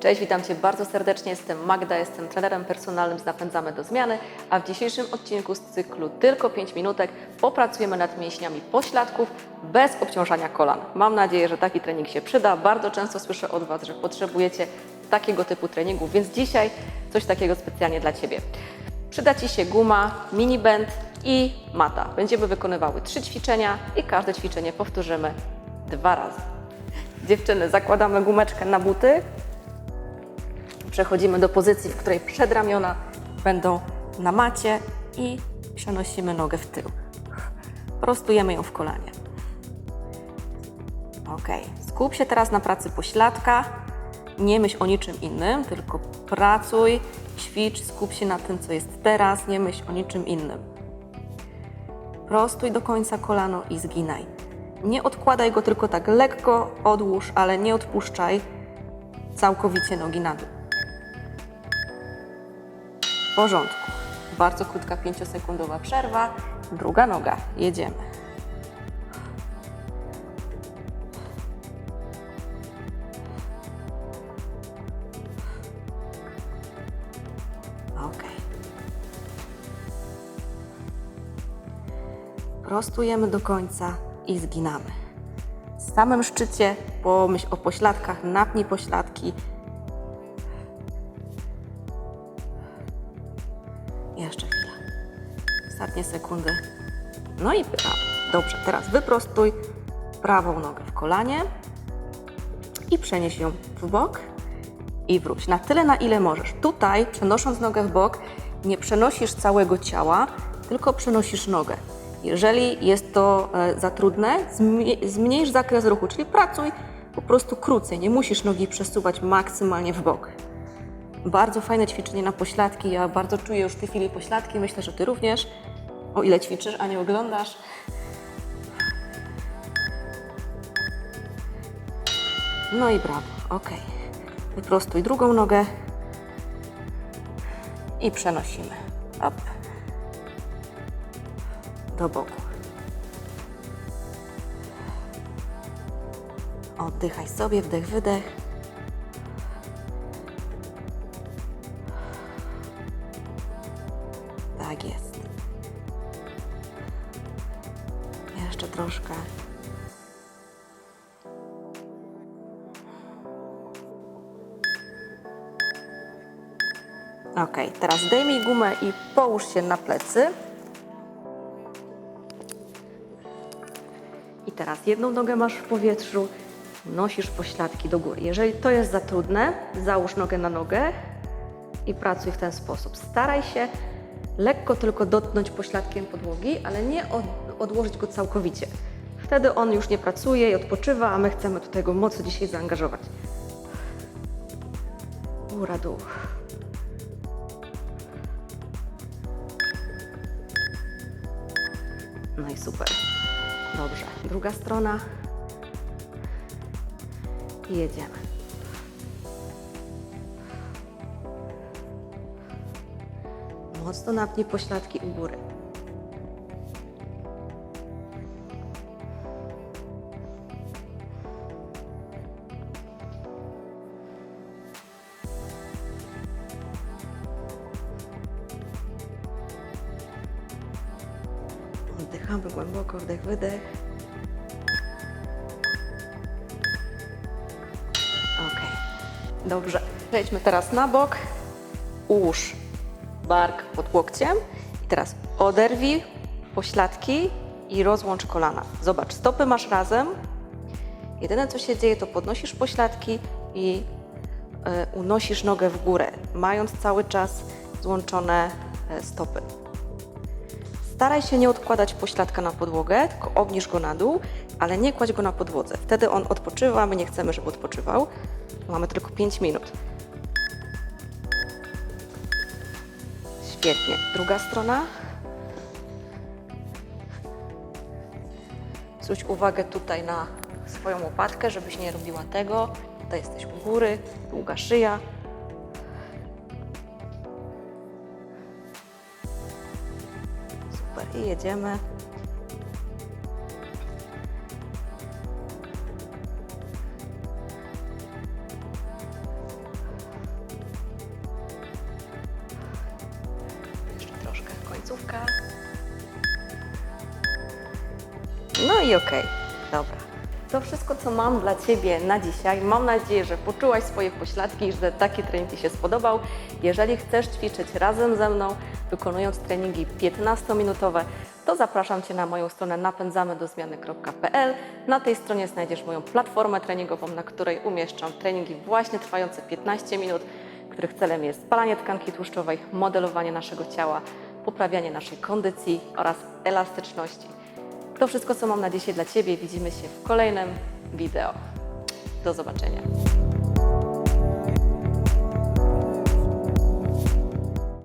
Cześć, witam Cię bardzo serdecznie. Jestem Magda, jestem trenerem personalnym z Napędzamy do Zmiany, a w dzisiejszym odcinku z cyklu Tylko 5 minutek popracujemy nad mięśniami pośladków bez obciążania kolan. Mam nadzieję, że taki trening się przyda. Bardzo często słyszę od Was, że potrzebujecie takiego typu treningu, więc dzisiaj coś takiego specjalnie dla Ciebie. Przyda Ci się guma, mini band i mata. Będziemy wykonywały trzy ćwiczenia i każde ćwiczenie powtórzymy dwa razy. Dziewczyny, zakładamy gumeczkę na buty, Przechodzimy do pozycji, w której przedramiona będą na macie i przenosimy nogę w tył. Prostujemy ją w kolanie. Ok. Skup się teraz na pracy pośladka. Nie myśl o niczym innym, tylko pracuj, ćwicz, skup się na tym, co jest teraz, nie myśl o niczym innym. Prostuj do końca kolano i zginaj. Nie odkładaj go tylko tak lekko, odłóż, ale nie odpuszczaj całkowicie nogi na dół. Porządku. Bardzo krótka 5-sekundowa przerwa. Druga noga. Jedziemy. Ok. Prostujemy do końca i zginamy. W samym szczycie pomyśl o pośladkach, napnij pośladki, Ostatnie sekundy. No i prawo. Dobrze, teraz wyprostuj prawą nogę w kolanie i przenieś ją w bok i wróć. Na tyle, na ile możesz. Tutaj, przenosząc nogę w bok, nie przenosisz całego ciała, tylko przenosisz nogę. Jeżeli jest to e, za trudne, zmniejsz zakres ruchu, czyli pracuj po prostu krócej. Nie musisz nogi przesuwać maksymalnie w bok. Bardzo fajne ćwiczenie na pośladki. Ja bardzo czuję już w tej chwili pośladki. Myślę, że Ty również. O ile ćwiczysz, a nie oglądasz. No i brawo. Ok. Wyprostuj drugą nogę. I przenosimy. Op. Do boku. Oddychaj sobie, wdech, wydech. Tak jest. Troszkę. Ok, teraz zdejmij gumę i połóż się na plecy. I teraz jedną nogę masz w powietrzu, nosisz pośladki do góry. Jeżeli to jest za trudne, załóż nogę na nogę i pracuj w ten sposób. Staraj się lekko tylko dotknąć pośladkiem podłogi, ale nie od, odłożyć go całkowicie. Wtedy on już nie pracuje i odpoczywa, a my chcemy tutaj go mocno dzisiaj zaangażować. Góra, dół. No i super. Dobrze. Druga strona. I jedziemy. Mocno napnij pośladki u góry. Oddychamy głęboko, wdech, wydech. Ok, dobrze. Przejdźmy teraz na bok. Ułóż bark pod łokciem. I teraz oderwij pośladki i rozłącz kolana. Zobacz, stopy masz razem. Jedyne co się dzieje, to podnosisz pośladki i e, unosisz nogę w górę, mając cały czas złączone e, stopy. Staraj się nie odkładać pośladka na podłogę, tylko obniż go na dół, ale nie kładź go na podłodze. Wtedy on odpoczywa, my nie chcemy, żeby odpoczywał. Mamy tylko 5 minut. Świetnie. Druga strona. Zwróć uwagę tutaj na swoją łopatkę, żebyś nie robiła tego. Tutaj jesteś u góry, długa szyja. Super. I jedziemy. No i okej, dobra. To wszystko, co mam dla Ciebie na dzisiaj. Mam nadzieję, że poczułaś swoje pośladki i że taki trening Ci się spodobał. Jeżeli chcesz ćwiczyć razem ze mną, wykonując treningi 15-minutowe, to zapraszam Cię na moją stronę napędzamydozmiany.pl. Na tej stronie znajdziesz moją platformę treningową, na której umieszczam treningi właśnie trwające 15 minut, których celem jest spalanie tkanki tłuszczowej, modelowanie naszego ciała, poprawianie naszej kondycji oraz elastyczności. To wszystko, co mam na dzisiaj dla Ciebie. Widzimy się w kolejnym wideo. Do zobaczenia.